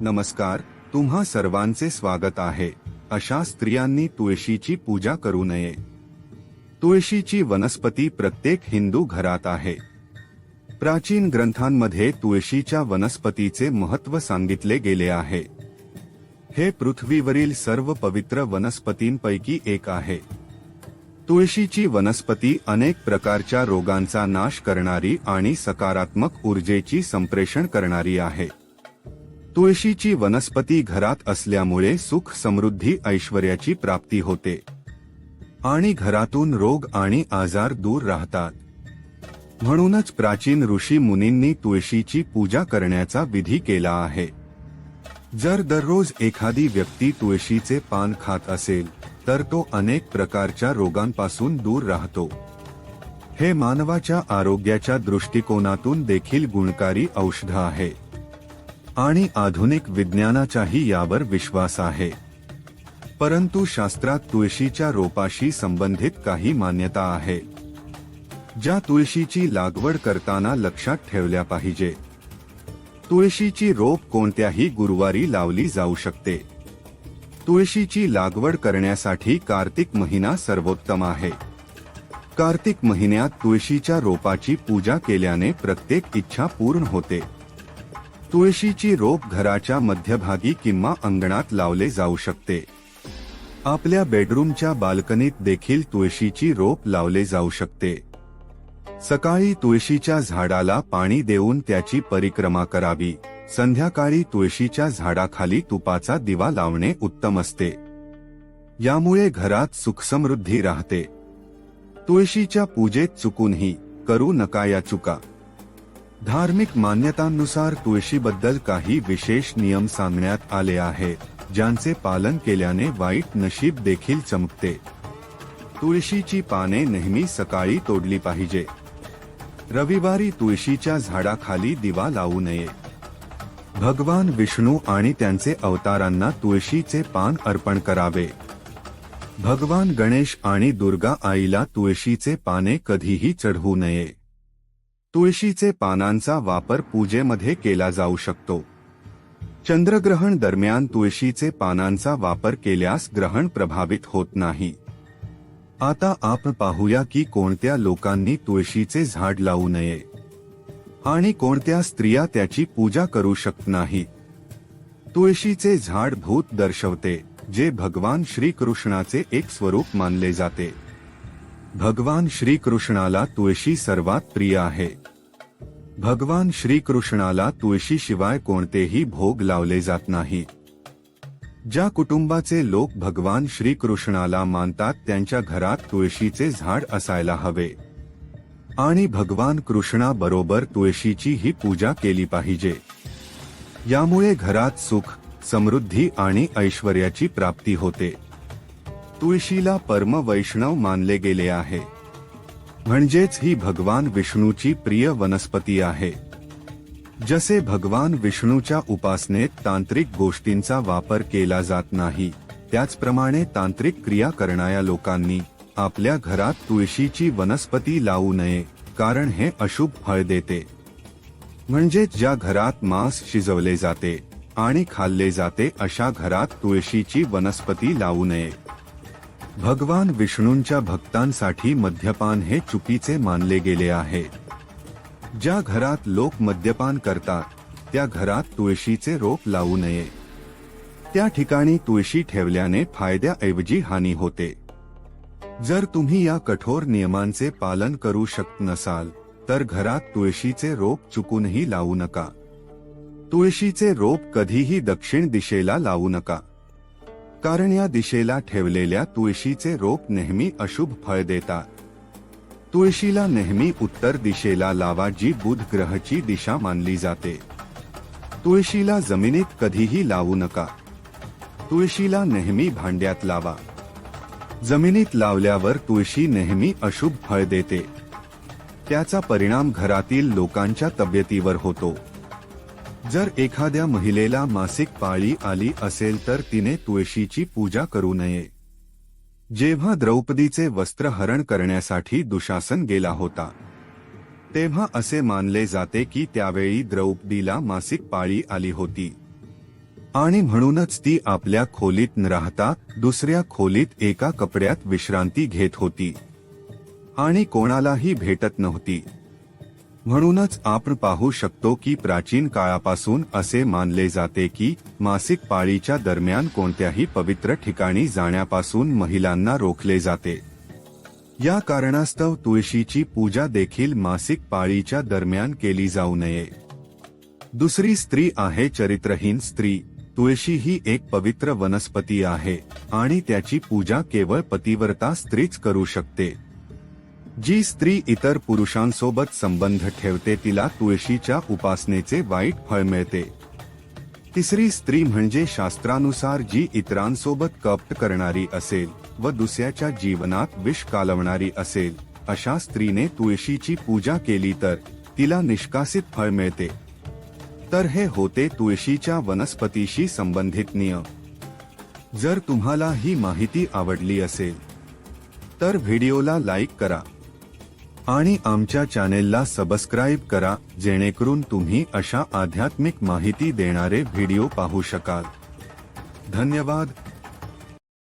नमस्कार, तुम्हा सर्वांचे स्वागत आहे. अशा स्त्रियांनी तुळशीची पूजा करू नये. तुळशीची वनस्पती प्रत्येक हिंदू घरात आहे. प्राचीन ग्रंथांमध्ये तुळशीच्या वनस्पतीचे महत्व सांगितले गेले आहे. हे पृथ्वीवरील सर्व पवित्र वनस्पतींपैकी एक आहे. तुळशीची वनस्पती अनेक प्रकारच्या रोगांचा नाश करणारी आणि सकारात्मक ऊर्जेची संप्रेषण करणारी आहे. तुळशीची वनस्पती घरात असल्यामुळे सुख समृद्धी ऐश्वर्याची प्राप्ती होते. आणि घरातून रोग आणि आजार दूर राहतात. म्हणूनच प्राचीन ऋषी मुनींनी तुळशीची पूजा करण्याचा विधी केला आहे. जर दररोज एखादी व्यक्ती तुळशीचे पान खात असेल तर तो अनेक प्रकारच्या रोगांपासून दूर राहतो. हे मानवाच्या आरोग्याच्या दृष्टिकोनातून देखील गुणकारी औषध आहे. आणि आधुनिक विज्ञानाचाही यावर विश्वास आहे. परंतु शास्त्रात तुळशीच्या रोपाशी संबंधित काही मान्यता आहे. ज्या तुळशीची लागवड करताना लक्षात ठेवल्या पाहिजे. तुळशीची रोप कोणत्याही गुरुवारी लावली जाऊ शकते. तुळशीची लागवड करण्यासाठी कार्तिक महिना सर्वोत्तम आहे. कार्तिक महिन्यात तुळशीच्या रोपाची पूजा केल्याने प्रत्येक इच्छा पूर्ण होते. तुळशीची रोप घराच्या मध्यभागी किंवा अंगणात लावले जाऊ शकते. आपल्या बेडरूमच्या बाल्कनीत देखील तुळशीची रोप लावले जाऊ शकते. सकाळी तुळशीच्या झाडाला पाणी देऊन त्याची परिक्रमा करावी. संध्याकाळी तुळशीच्या झाडाखाली तुपाचा दिवा लावणे उत्तम असते. यामुळे घरात सुखसमृद्धी राहते. तुळशीच्या पूजेत चुकूनही करू नका या चुका. धार्मिक मान्यतांनुसार तुळशीबद्दल काही विशेष नियम सांगण्यात आले आहेत ज्यांचे पालन केल्याने वाईट नशीब देखील चमकते. तुळशीची पाने नेहमी सकाळी तोडली पाहिजे. रविवारी तुळशीच्या झाडाखाली दिवा लावू नये. भगवान विष्णू आणि त्यांचे अवतारांना तुळशीचे पान अर्पण करावे. भगवान गणेश आणि दुर्गा आईला तुळशीचे पाने कधीही चढवू नये. तुळशीचे पानांचा वापर पूजेमध्ये केला जाऊ शकतो. चंद्रग्रहण दरम्यान तुळशीचे पानांचा वापर केल्यास ग्रहण प्रभावित होत नाही. आता आपण पाहूया की कोणत्या लोकांनी तुळशीचे झाड लावू नये. आणि कोणत्या स्त्रिया त्याची पूजा करू शकत नाही. तुळशीचे झाड भूत दर्शवते जे भगवान श्रीकृष्णाचे एक स्वरूप मानले जाते. भगवान श्रीकृष्णाला तुळशी सर्वात प्रिय आहे. भगवान श्रीकृष्णाला तुळशीशिवाय कोणतेही भोग लावले जात नाही. ज्या कुटुंबाचे लोक भगवान श्रीकृष्णाला मानतात त्यांच्या घरात तुळशीचे झाड असायला हवे. आणि भगवान कृष्णाबरोबर तुळशीची ही पूजा केली पाहिजे. यामुळे घरात सुख समृद्धी आणि ऐश्वर्याची प्राप्ती होते. तुळशीला परम वैष्णव मानले गेले आहे. म्हणजेच ही भगवान विष्णूची प्रिय वनस्पती आहे. जसे भगवान विष्णूच्या उपासनेत तांत्रिक गोष्टींचा वापर केला जात नाही त्याचप्रमाणे तांत्रिक क्रिया करणाऱ्या लोकांनी आपल्या घरात तुळशीची वनस्पती लावू नये कारण हे अशुभ फळ देते. म्हणजेच ज्या घरात मांस शिजवले जाते आणि खाल्ले जाते अशा घरात तुळशीची वनस्पती लावू नये. भगवान विष्णूंच्या भक्तांसाठी मद्यपान हे चुकीचे मानले गेले आहे. ज्या घरात लोक मद्यपान करतात त्या घरात तुळशीचे रोप लावू नये. त्या ठिकाणी तुळशी ठेवल्याने फायद्याऐवजी हानी होते. जर तुम्ही या कठोर नियमांचे पालन करू शकत नसाल तर घरात तुळशीचे रोप चुकूनही लावू नका. तुळशीचे रोप कधीही दक्षिण दिशेला लावू नका. कारण या दिशेला ठेवलेल्या तुळशीचे रोप नेहमी अशुभ फळ देतात. तुळशीला नेहमी उत्तर दिशेला लावा जी बुध ग्रहची दिशा मानली जाते. तुळशीला जमिनीत कधीही लावू नका. तुळशीला नेहमी भांड्यात लावा. जमिनीत लावल्यावर तुळशी नेहमी अशुभ फळ देते. त्याचा परिणाम घरातील लोकांच्या तब्येतीवर होतो. जर एखाद्या महिलेला मासिक पाळी आली असेल तर तिने तुळशीची पूजा करू नये. जेव्हा द्रौपदीचे वस्त्रहरण करण्यासाठी दुशासन गेला होता तेव्हा असे मानले जाते की त्यावेळी द्रौपदीला मासिक पाळी आली होती. आणि म्हणूनच ती आपल्या खोलीत न राहता दुसऱ्या खोलीत एका कपड्यात विश्रांती घेत होती. आणि कोणालाही भेटत नव्हती. म्हणूनच आपण पाहू शकतो की प्राचीन काळापासून असे मानले जाते की मासिक पाळीच्या दरम्यान कोणत्याही पवित्र ठिकाणी जाण्यापासून महिलांना रोखले जाते. या कारणास्तव तुळशीची पूजा देखील मासिक पाळीच्या दरम्यान केली जाऊ नये. दुसरी स्त्री आहे चरित्रहीन स्त्री. तुळशी ही एक पवित्र वनस्पती आहे आणि त्याची पूजा केवळ पतिव्रता स्त्रीच करू शकते. जी स्त्री इतर पुरुषांसोबत संबंध ठेवते तिला तुळशीच्या उपासनेचे वाईट फळ मिळते. तिसरी स्त्री म्हणजे शास्त्रानुसार जी इतरांसोबत कपट करणारी असेल व दुसऱ्याच्या जीवनात विष कालवणारी असेल अशा स्त्रीने तुळशीची पूजा केली तर तिला निष्कासित फळ मिळते. तर हे होते तुळशीच्या वनस्पतीशी संबंधित नियम. जर तुम्हाला ही माहिती आवडली असेल तर व्हिडिओला लाईक करा. आणि आमच्या चॅनेलला सबस्क्राईब करा जेणेकरून तुम्ही अशा आध्यात्मिक माहिती देणारे व्हिडिओ पाहू शकाल. धन्यवाद.